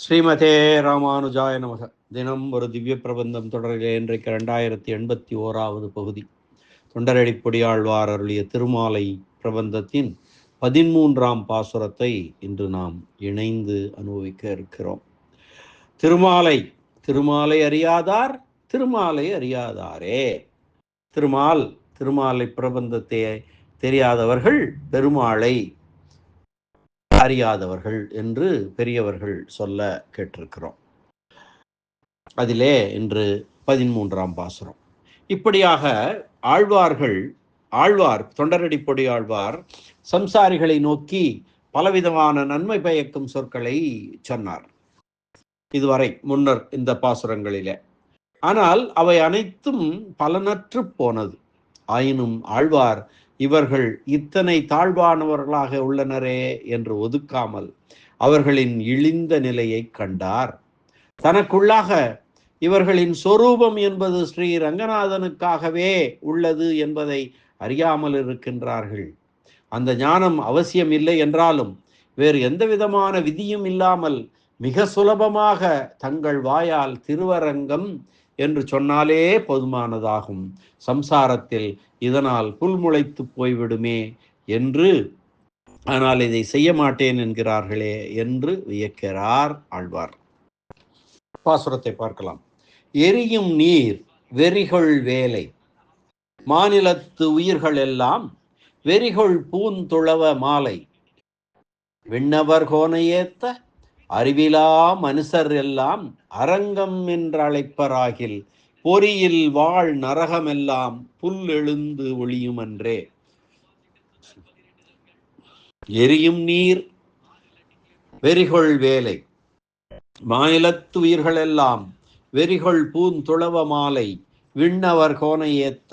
ஸ்ரீமதே ராமானுஜாய நமக. தினம் ஒரு திவ்ய பிரபந்தம் தொடரிலே இன்றைக்கு ரெண்டாயிரத்தி எண்பத்தி ஓராவது பகுதி. தொண்டரடிப்பொடியாழ்வார் அருளிய திருமாலை பிரபந்தத்தின் பதிமூன்றாம் பாசுரத்தை இன்று நாம் இணைந்து அனுபவிக்க இருக்கிறோம். திருமாலை திருமாலை அறியாதார் திருமாலை அறியாதாரே. திருமால் திருமாலை பிரபந்தத்தை தெரியாதவர்கள் பெருமாளை அறியாதவர்கள் என்று பெரியவர்கள் சொல்ல கேட்டிருக்கிறோம். அதிலே இன்று பதிமூன்றாம் பாசுரம். இப்படியாக ஆழ்வார்கள் ஆழ்வார் தொண்டரடிப்பொடி ஆழ்வார் சம்சாரிகளை நோக்கி பலவிதமான நன்மை பயக்கும் சொற்களை சொன்னார். இதுவரை முன்னர் இந்த பாசுரங்களிலே. ஆனால் அவை அனைத்தும் பலனற்று போனது. ஆயினும் ஆழ்வார் இவர்கள் இத்தனை தாழ்வானவர்களாக உள்ளனரே என்று ஒதுக்காமல் அவர்களின் இழிந்த நிலையை கண்டார். தனக்குள்ளாக இவர்களின் சொரூபம் என்பது ஸ்ரீ ரங்கநாதனுக்காகவே உள்ளது என்பதை அறியாமல் இருக்கின்றார்கள். அந்த ஞானம் அவசியம் இல்லை என்றாலும் வேறு எந்த விதமான விதியும் இல்லாமல் மிக சுலபமாக தங்கள் வாயால் திருவரங்கம் என்று சொன்னாலே போதுமானதாகும். சம்சாரத்தில் இதனால் புல் முளைத்து போய்விடுமே என்று ஆனால் இதை செய்ய மாட்டேன் என்கிறார்களே என்று வியக்கிறார் ஆழ்வார். பாசுரத்தை பார்க்கலாம். எரியும் நீர் வெறிகொள் வேலை. மாநிலத்து உயிர்கள் எல்லாம் வெறிகொள் பூந்துளவ மாலை. விண்ணவர் கோனையேத்த அறிவிலா மனுஷர் எல்லாம் அரங்கம் என்றழைப்பராகில் பொறியில் வாழ் நரகமெல்லாம் புல் எழுந்து ஒளியுமன்றே. எரியும் நீர் வெறிகொள் வேலை. மாநிலத்து உயிர்களெல்லாம் வெறிகொள் பூந்துளவ மாலை விண்ணவர் கோனை ஏத்த.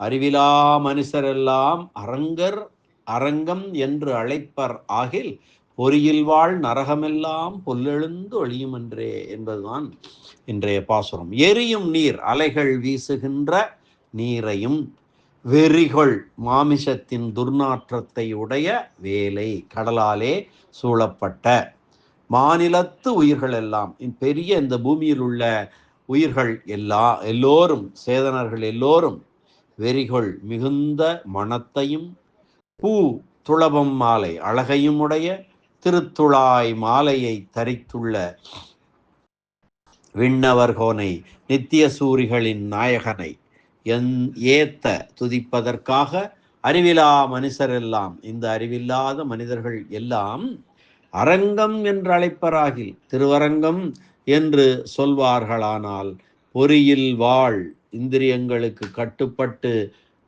அறிவிலா மனுஷரெல்லாம் அரங்கர் அரங்கம் என்று அழைப்பர் ஆகில் பொறியில் வாழ் நரகமெல்லாம் புல்லெழுந்து என்றே என்பதுதான் இன்றைய பாசுரம். எரியும் நீர் அலைகள் வீசுகின்ற நீரையும் வெறிகொள் மாமிசத்தின் துர்நாற்றத்தை உடைய வேலை கடலாலே சூழப்பட்ட மாநிலத்து உயிர்கள் எல்லாம் பெரிய இந்த பூமியில் உள்ள உயிர்கள் எல்லா எல்லோரும் சேதனர்கள் எல்லோரும் வெறிகள் மிகுந்த மனத்தையும் பூ துளபம் மாலை அழகையும் உடைய திருத்துழாய் மாலையை தரித்துள்ள விண்ணவர்கோனை நித்திய சூரிகளின் நாயகனை என் ஏத்த துதிப்பதற்காக அறிவிலா மனுஷரெல்லாம் இந்த அறிவில்லாத மனிதர்கள் எல்லாம் அரங்கம் என்று அழைப்பராகில் திருவரங்கம் என்று சொல்வார்களானால் பொறியில் வாழ் இந்திரியங்களுக்கு கட்டுப்பட்டு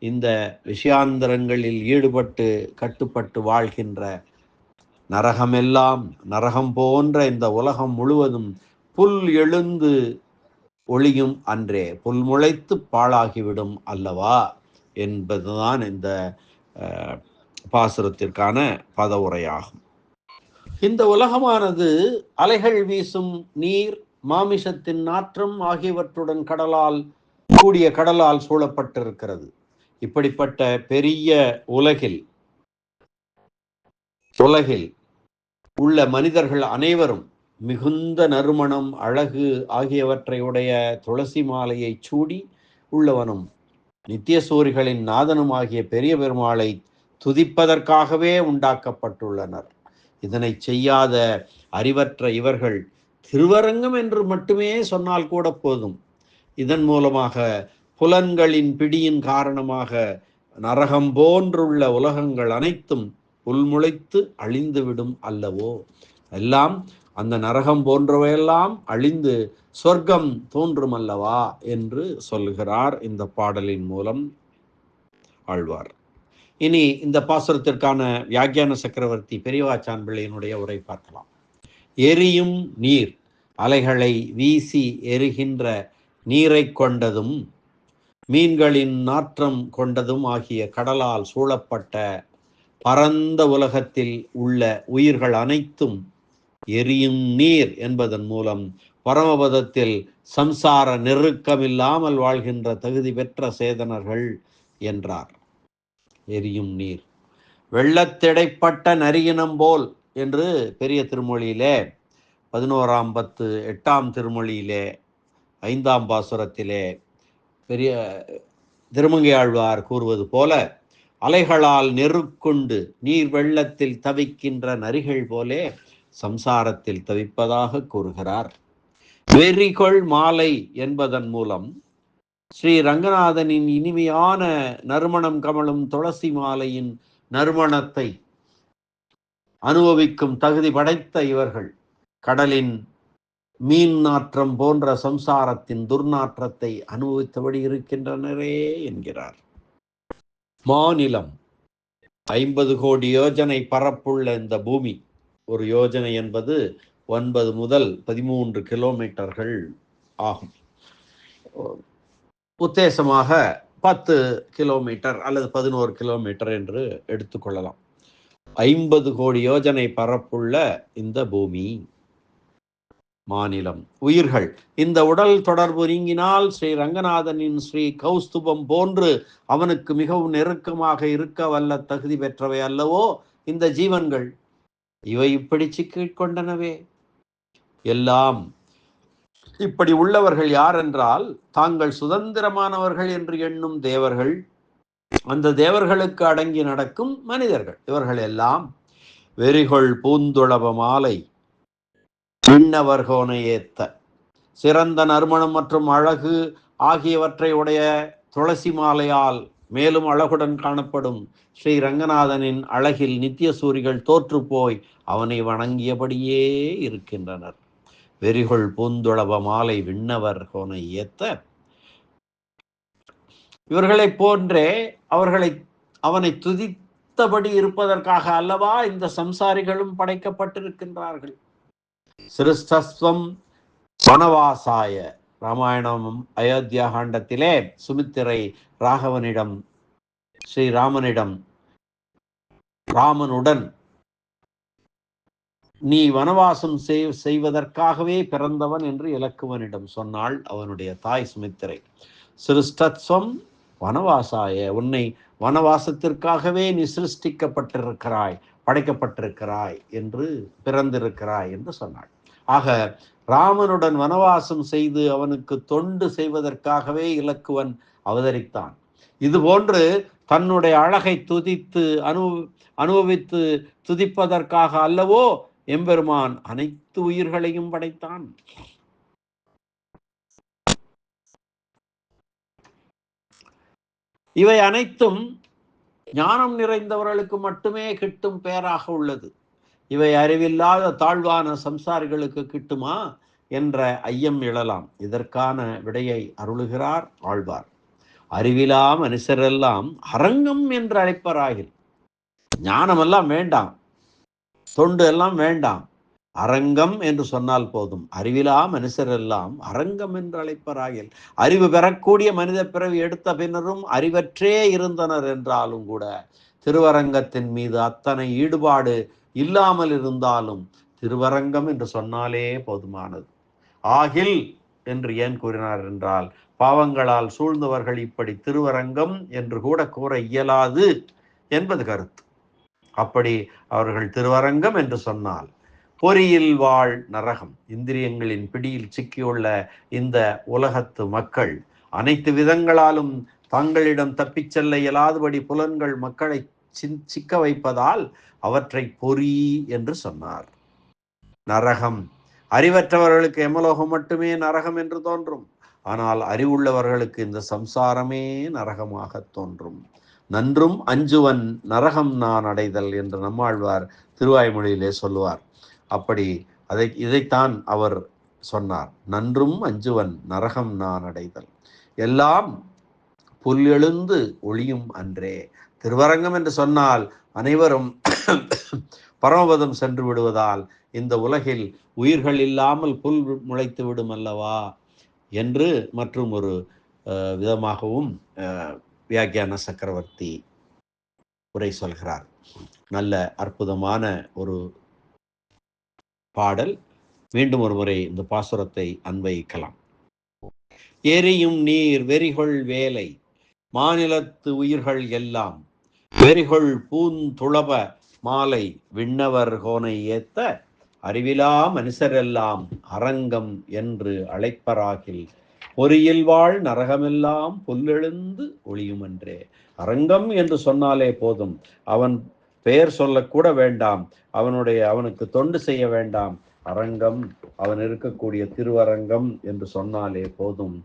இந்த விஷயாந்தரங்களில் ஈடுபட்டு கட்டுப்பட்டு வாழ்கின்ற நரகமெல்லாம் நரகம் போன்ற இந்த உலகம் முழுவதும் புல் எழுந்து ஒளியும் அன்றே புல் முளைத்து பாழாகிவிடும் அல்லவா? என்பதுதான் இந்த பாசுரத்திற்கான பதவுரையாகும். இந்த உலகமானது அலைகள் வீசும் நீர் மாமிசத்தின் நாற்றம் ஆகியவற்றுடன் கடலால் கூடிய கடலால் சூழப்பட்டிருக்கிறது. இப்படிப்பட்ட பெரிய உலகில் உலகில் உள்ள மனிதர்கள் அனைவரும் மிகுந்த நறுமணம் அழகு ஆகியவற்றை உடைய துளசி மாலையை சூடி உள்ளவனும் நித்திய சூரிகளின் நாதனும் ஆகிய பெரிய பெருமாளை துதிப்பதற்காகவே உண்டாக்கப்பட்டுள்ளனர். இதனை செய்யாத அறிவற்ற இவர்கள் திருவரங்கம் என்று மட்டுமே சொன்னால் கூட போதும். இதன் மூலமாக புலன்களின் பிடியின் காரணமாக நரகம் போன்றுள்ள உலகங்கள் அனைத்தும் உள்முளைத்து அழிந்துவிடும் அல்லவோ? எல்லாம் அந்த நரகம் போன்றவையெல்லாம் அழிந்து சொர்க்கம் தோன்றும் அல்லவா? என்று சொல்லுகிறார் இந்த பாடலின் மூலம் ஆழ்வார். இனி இந்த பாசுரத்திற்கான வியாக்கியான சக்கரவர்த்தி பெரியவாச்சான் பிள்ளையினுடைய உரை பார்க்கலாம். எரியும் நீர் அலைகளை வீசி எரிகின்ற நீரை கொண்டதும் மீன்களின் நாற்றம் கொண்டதும் ஆகிய கடலால் சூழப்பட்ட பரந்த உலகத்தில் உள்ள உயிர்கள் அனைத்தும் எரியும் நீர் என்பதன் மூலம் பரமபதத்தில் சம்சார நெருக்கமில்லாமல் வாழ்கின்ற தகுதி பெற்ற சேதனர்கள் என்றார். எரியும் நீர். வெள்ளத்திடைப்பட்ட நரியினம் போல் என்று பெரிய திருமொழியிலே பதினோராம் பத்து எட்டாம் திருமொழியிலே ஐந்தாம் பாசுரத்திலே பெரிய திருமங்கை ஆழ்வார் கூறுவது போல அலைகளால் நெருக்கொண்டு நீர் வெள்ளத்தில் தவிக்கின்ற நரிகள் போலே சம்சாரத்தில் தவிப்பதாக கூறுகிறார். வெறிகொள் மாலை என்பதன் மூலம் ஸ்ரீ ரங்கநாதனின் இனிமையான நறுமணம் கமலும் துளசி மாலையின் நறுமணத்தை அனுபவிக்கும் தகுதி படைத்த இவர்கள் கடலின் மீன் நாற்றம் போன்ற சம்சாரத்தின் துர்நாற்றத்தை அனுபவித்தபடி இருக்கின்றனரே என்கிறார். மாநிலம். ஐம்பது கோடி யோஜனை பரப்புள்ள இந்த பூமி. ஒரு யோஜனை என்பது ஒன்பது முதல் பதிமூன்று கிலோமீட்டர்கள் ஆகும். உத்தேசமாக பத்து கிலோமீட்டர் அல்லது பதினோரு கிலோமீட்டர் என்று எடுத்துக்கொள்ளலாம் ஐம்பது கோடி யோஜனை பரப்புள்ள இந்த பூமி. மாநிலம். உயிர்கள். இந்த உடல் தொடர்பு நீங்கினால் ஸ்ரீ ரங்கநாதனின் ஸ்ரீ கௌஸ்துபம் போன்று அவனுக்கு மிகவும் நெருக்கமாக இருக்க வல்ல தகுதி பெற்றவை அல்லவோ? இந்த ஜீவன்கள். இவை இப்படி சிக்கிக் கொண்டனவே எல்லாம். இப்படி உள்ளவர்கள் யார் என்றால் தாங்கள் சுதந்திரமானவர்கள் என்று எண்ணும் தேவர்கள். அந்த தேவர்களுக்கு அடங்கி நடக்கும் மனிதர்கள். இவர்கள் எல்லாம் வெறிகொள் பூந்துளப மாலை. விண்ணவர்கோனை ஏத்த சிறந்த நறுமணம் மற்றும் அழகு ஆகியவற்றை உடைய துளசி மாலையால் மேலும் அழகுடன் காணப்படும் ஸ்ரீ ரங்கநாதனின் அழகில் நித்திய சூரிகள் தோற்று போய் அவனை வணங்கியபடியே இருக்கின்றனர். வெறிகொள் பூந்துளவ மாலை விண்ணவர் கோனை ஏத்த இவர்களைப் போன்றே அவர்களை அவனை துதித்தபடி இருப்பதற்காக அல்லவா இந்த சம்சாரிகளும் படைக்கப்பட்டிருக்கின்றார்கள்? சிருஷ்டஸ்வம் வனவாசாய ராமாயணம் அயோத்தியா காண்டத்திலே சுமித்திரை ராகவனிடம் ஸ்ரீராமனிடம் ராமனுடன் நீ வனவாசம் செய்வதற்காகவே பிறந்தவன் என்று இலக்குவனிடம் சொன்னாள் அவனுடைய தாய் சுமித்திரை. சிருஷ்டத்வம் வனவாசாய உன்னை வனவாசத்திற்காகவே நீ சிருஷ்டிக்கப்பட்டிருக்கிறாய். படைக்கப்பட்டிருக்கிறாய் என்று பிறந்திருக்கிறாய் என்று சொன்னாள். ஆக ராமனுடன் வனவாசம் செய்து அவனுக்கு தொண்டு செய்வதற்காகவே இலக்குவன் அவதரித்தான். இதுபோன்று தன்னுடைய அழகை துதித்து அனு அனுபவித்து துதிப்பதற்காக அல்லவோ எம்பெருமான் அனைத்து உயிர்களையும் படைத்தான். இவை அனைத்தும் ஞானம் நிறைந்தவர்களுக்கு மட்டுமே கிட்டும் பெயராக உள்ளது. இவை அறிவில்லாத தாழ்வான சம்சாரிகளுக்கு கிட்டுமா என்ற ஐயம் எழலாம். இதற்கான விடையை அருளுகிறார் ஆழ்வார். அறிவிலா மனுஷரெல்லாம் அரங்கம் என்று அழைப்பராகில். ஞானமெல்லாம் வேண்டாம். தொண்டு எல்லாம் வேண்டாம். அரங்கம் என்று சொன்னால் போதும். அறிவிலா மனுஷரெல்லாம் அரங்கம் என்று அழைப்பராகில் அறிவு பெறக்கூடிய மனித பிறவி எடுத்த பின்னரும் அறிவற்றே இருந்தனர் என்றாலும் கூட திருவரங்கத்தின் மீது அத்தனை ஈடுபாடு இல்லாமல் இருந்தாலும் திருவரங்கம் என்று சொன்னாலே போதுமானது. ஆகில் என்று ஏன் கூறினார் என்றால் பாவங்களால் சூழ்ந்தவர்கள் இப்படி திருவரங்கம் என்று கூட கூற இயலாது என்பது கருத்து. அப்படி அவர்கள் திருவரங்கம் என்று சொன்னால் பொறியில் வாழ் நரகம். இந்திரியங்களின் பிடியில் சிக்கியுள்ள இந்த உலகத்து மக்கள் அனைத்து விதங்களாலும் தங்களிடம் தப்பிச் செல்ல இயலாதபடி புலன்கள் மக்களை சிக்க வைப்பதால் அவற்றை பொறி என்று சொன்னார். நரகம். அறிவற்றவர்களுக்கு எமலோகம் மட்டுமே நரகம் என்று தோன்றும். ஆனால் அறிவுள்ளவர்களுக்கு இந்த சம்சாரமே நரகமாக தோன்றும். நன்றும் அஞ்சுவன் நரகம் நான் அடைதல் என்று நம்மாழ்வார் திருவாய்மொழியிலே சொல்லுவார். அப்படி அதை இதைத்தான் அவர் சொன்னார். நன்றும் அஞ்சுவன் நரகம் நான் அடைதல். எல்லாம் புல் எழுந்து ஒளியும் அன்றே. திருவரங்கம் என்று சொன்னால் அனைவரும் பரமபதம் சென்று விடுவதால் இந்த உலகில் உயிர்கள் இல்லாமல் புல் முளைத்து விடும் அல்லவா? என்று மற்றும் ஒரு விதமாகவும் வியாக்கியான சக்கரவர்த்தி உரை சொல்கிறார். நல்ல அற்புதமான ஒரு பாடல் மீண்டும் ஒரு முறை இந்த பாசுரத்தை அன்வைக்கலாம் எரியும் நீர் வெறிகொள் வேலை மாநிலத்து உயிர்கள் எல்லாம். வெறிகொள் பூந்துளப மாலை விண்ணவர் கோனை ஏத்த அறிவிலா மனுஷரெல்லாம் அரங்கம் என்று அழைப்பராகில். பொறியில் வாழ் நரகமெல்லாம் புல்லெழுந்து ஒளியுமன்றே அரங்கம் என்று சொன்னாலே போதும் அவன் பெயர் சொல்லக்கூட வேண்டாம். அவனுடைய அவனுக்கு தொண்டு செய்ய வேண்டாம். அரங்கம் அவன் இருக்கக்கூடிய திருவரங்கம் என்று சொன்னாலே போதும்.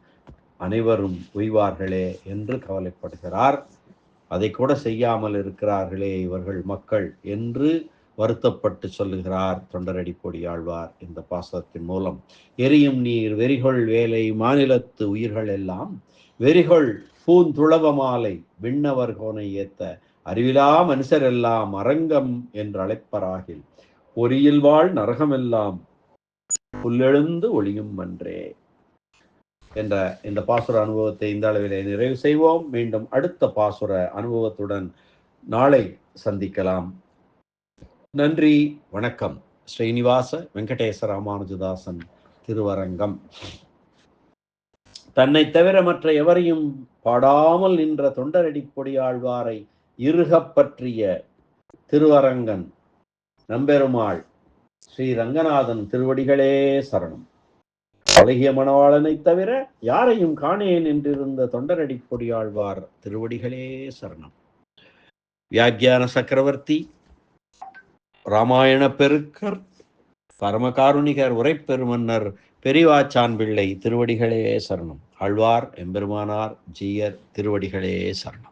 அனைவரும் உய்வார்களே என்று கவலைப்படுகிறார். அதை கூட செய்யாமல் இருக்கிறார்களே இவர்கள் மக்கள் என்று வருத்தப்பட்டு சொல்லுகிறார் தொண்டரடி பொடியாழ்வார் இந்த பாசத்தின் மூலம். எரியும் நீர் வெறிகொள் வேலை மாநிலத்து உயிர்கள் எல்லாம் வெறிகொள் பூந்துளவ மாலை விண்ணவர் கோனை ஏத்த அறிவிலா மனுஷரெல்லாம் அரங்கம் என்று அழைப்பராகில் பொறியில் வாழ் நரகமெல்லாம் புல்லெழுந்து ஒளியும் மன்றே என்ற இந்த பாசுர அனுபவத்தை இந்த அளவிலே நிறைவு செய்வோம். மீண்டும் அடுத்த பாசுர அனுபவத்துடன் நாளை சந்திக்கலாம். நன்றி வணக்கம். ஸ்ரீனிவாச வெங்கடேச ராமானுஜதாசன் திருவரங்கம். தன்னை தவிர மற்ற எவரையும் பாடாமல் நின்ற தொண்டரடி பொடியாழ்வாரை இருகப் பற்றிய திருவரங்கன் நம்பெருமாள் ஸ்ரீ ரங்கநாதன் திருவடிகளே சரணம். அழகிய மணவாளனை தவிர யாரையும் காணேன் என்றிருந்த தொண்டரடி பொடியாழ்வார் திருவடிகளே சரணம். வியாக்கியான சக்கரவர்த்தி ராமாயண பெருக்கர் பரமகாருணிகர் உரைப்பெருமன்னர் பெரிவாச்சான் பிள்ளை திருவடிகளே சரணம். ஆழ்வார் எம்பெருமானார் ஜீயர் திருவடிகளே சரணம்.